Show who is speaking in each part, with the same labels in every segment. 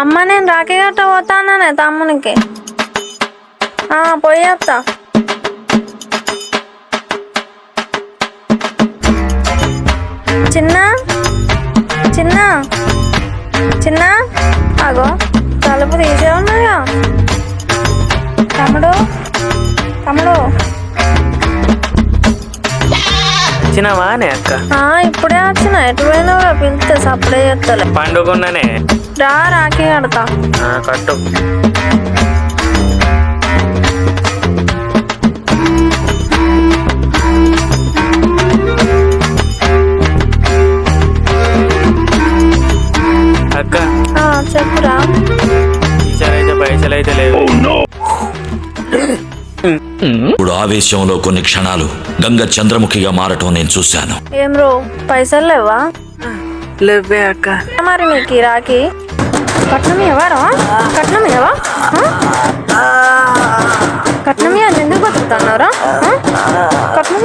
Speaker 1: అమ్మ నేను రాఖీ గట్ట పోతానే తమ్మునికి. ఆ, పోయేస్తా చిన్న చిన్న చిన్న అగో తలుపు తీసే ఉన్నాయా తమ్ముడు తమ్ముడు.
Speaker 2: వచ్చినావా అనే అక్క?
Speaker 1: ఆ, ఇప్పుడే వచ్చిన. ఎటు పోయినావురా పిలిస్తే సప్పుడే చేస్తలే
Speaker 2: పండుకున్నానే
Speaker 1: రా రాఖీ కడతా.
Speaker 2: ఆ, కట్టు. అక్క
Speaker 1: ఆ, చెప్పురా
Speaker 2: ఈసారి అయితే పైసలు అయితే లేవు.
Speaker 3: ఇప్పుడు ఆవేశంలో కొన్ని క్షణాలు గంగ చంద్రముఖిగా మారటం నేను చూశాను.
Speaker 1: ఏం రో పైసలు లేవా?
Speaker 2: లేవే అక్క.
Speaker 1: మరి నీకు ఈ రాఖీ? కట్నం ఎవరా కట్నం ఎవా కట్నం ఇవ్వాలి ఎందుకు బతుకుతున్నారా కట్నం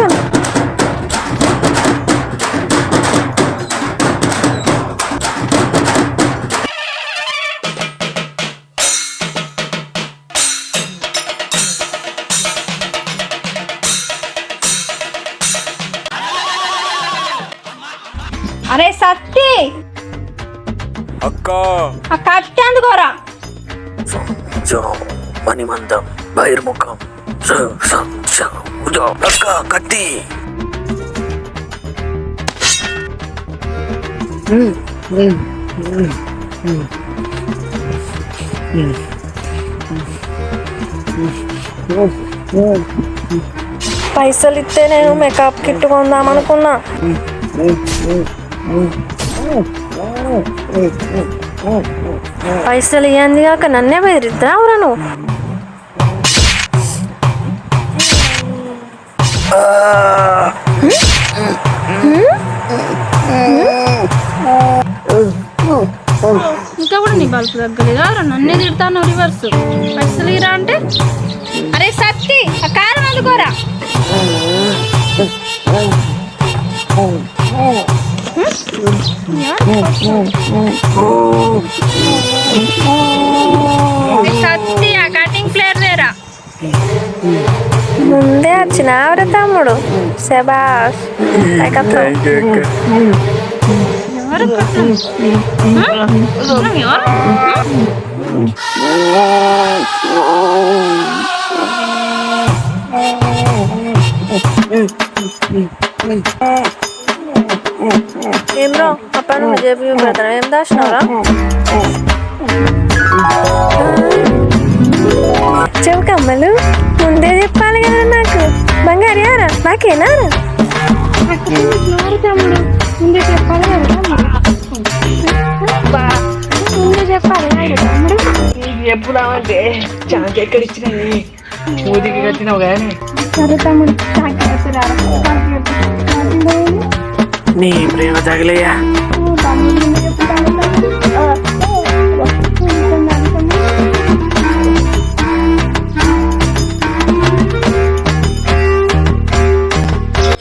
Speaker 1: అరే సత్తి
Speaker 2: అక్క
Speaker 1: ఆ కట్టి అందుకోరా
Speaker 2: మణిమంతం బహిర్ముఖం అక్క కత్తి
Speaker 1: పైసలు ఇస్తే నేను మేకప్ కిట్ కొందాం అనుకున్నా పైసలు ఇవ్వండి కాక నన్నే బెదిరిద్దావురా నువ్వు
Speaker 4: ఇంకా కూడా నీ బల్బు తగ్గలేదా నన్నే తిడతాను రివర్స్ పైసలు ఇరా అంటే అరే సత్తి ఆ కారం అందుకోరా కటింగ్ ప్లేయర్ లేరా?
Speaker 1: ముందే వచ్చినావురా తమ్ముడు? శబాష్.
Speaker 4: ఎవరు
Speaker 1: జేబు పెడతాను ఏం దాచినావురా? చెవు కమ్మలు ముందే చెప్పాలి కదా నాకు. బంగారు యారా?
Speaker 4: ముందే చెప్పాలి ముందే
Speaker 2: చెప్పుదామంటే ఎక్కడ కట్టినావు కానీ
Speaker 4: సరే తమ్ముడు.
Speaker 2: నీ ప్రేమ తగిలయ్యా.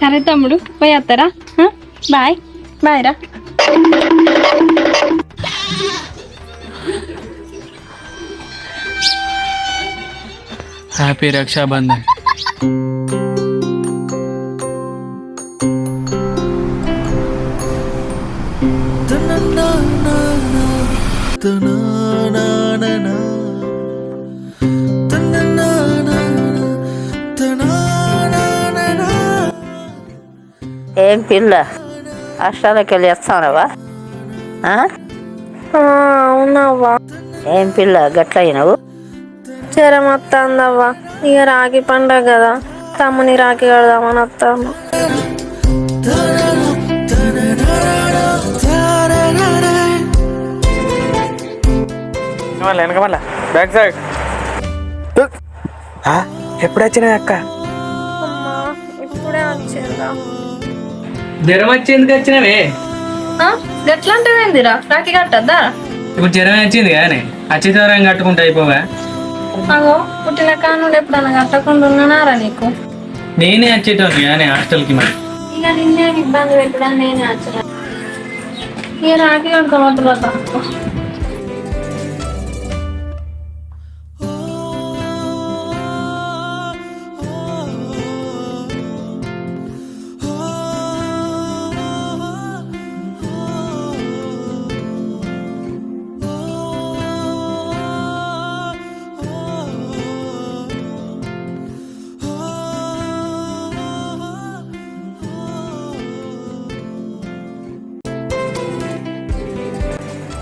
Speaker 4: సరే తమ్ముడు పోయి వస్తారా బాయ్. బాయ్ రా
Speaker 5: హ్యాపీ రక్షాబంధన్.
Speaker 6: ఏం పిల్ల హాస్టల్కి వెళ్ళి వస్తానవా
Speaker 1: అవునవ్వా.
Speaker 6: ఏం పిల్ల గట్ల అయినవు
Speaker 1: జ్వరం వస్తుందవ్వా ఇక రాఖీ పండగ కదా. తమ్ముని రాఖీ కడదామని వస్తాను
Speaker 2: మళ్ళీ వెనక మళ్ళా. బ్యాక్ సైడ్ ఎప్పుడు వచ్చినాయి అక్క?
Speaker 1: అమ్మా ఇప్పుడే వచ్చిందా
Speaker 5: జ్వరం వచ్చి ఎందుకు వచ్చినవే?
Speaker 1: గట్లంటివేందిరా రాఖీ కట్టద్దా?
Speaker 5: ఇప్పుడు జ్వరం వచ్చింది కానీ వచ్చి జ్వరం కట్టుకుంటే అయిపోవా
Speaker 1: అగో పుట్టిన కానుండి ఎప్పుడన్నా కట్టకుండా ఉన్నానారా నీకు?
Speaker 5: నేనే వచ్చేటోని కానీ హాస్టల్కి మరి.
Speaker 1: ఇక నిన్నే ఇబ్బంది పెట్టడం నేనే వచ్చిన ఇక రాఖీ కట్టుకోవద్దు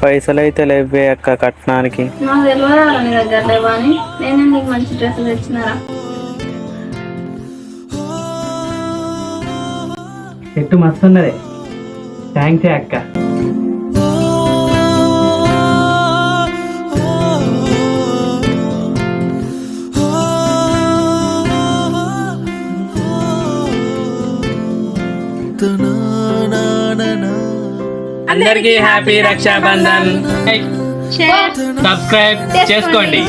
Speaker 7: పైసలు అయితే లేవే అక్క కట్నానికి.
Speaker 1: నాకు తెలియదా నీ దగ్గర లేవా అని. నేనే నీకు మంచి డ్రెస్ తెచ్చినారా?
Speaker 2: చెట్టు మస్తు ఉన్నది. థ్యాంక్స్ అక్క. అందరికీ హ్యాపీ రక్షాబంధన్. సబ్స్క్రైబ్ చేసుకోండి.